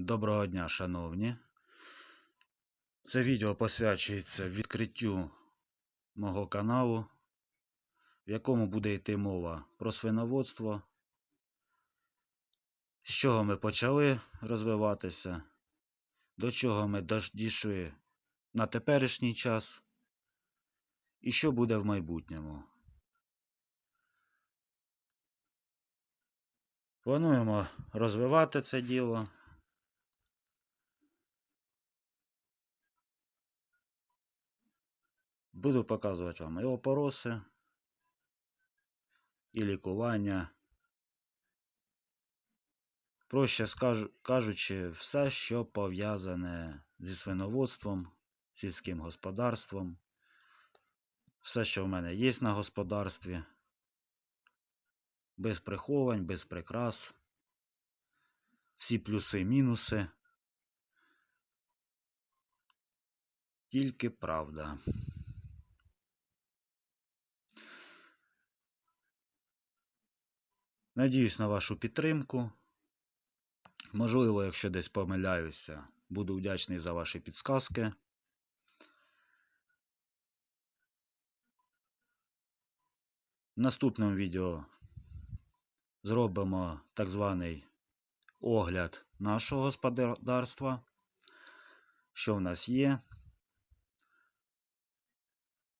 Доброго дня, шановні. Це відео посвячується відкриттю мого каналу, в якому буде йти мова про свиноводство, з чого ми почали розвиватися, до чого ми дійшли на теперішній час і що буде в майбутньому. Плануємо розвивати це діло. Буду показувати вам і опороси, і лікування. Проще кажучи, все, що пов'язане зі свиноводством, сільським господарством, все, що в мене є на господарстві, без приховань, без прикрас, всі плюси, мінуси. Тільки правда. Надіюсь на вашу підтримку. Можливо, якщо десь помиляюся, буду вдячний за ваші підсказки. В наступному відео зробимо так званий огляд нашого господарства, що в нас є,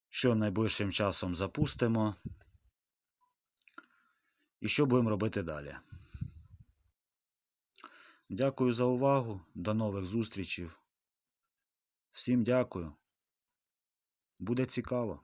що найближчим часом запустимо і що будемо робити далі. Дякую за увагу. До нових зустрічей. Всім дякую. Буде цікаво.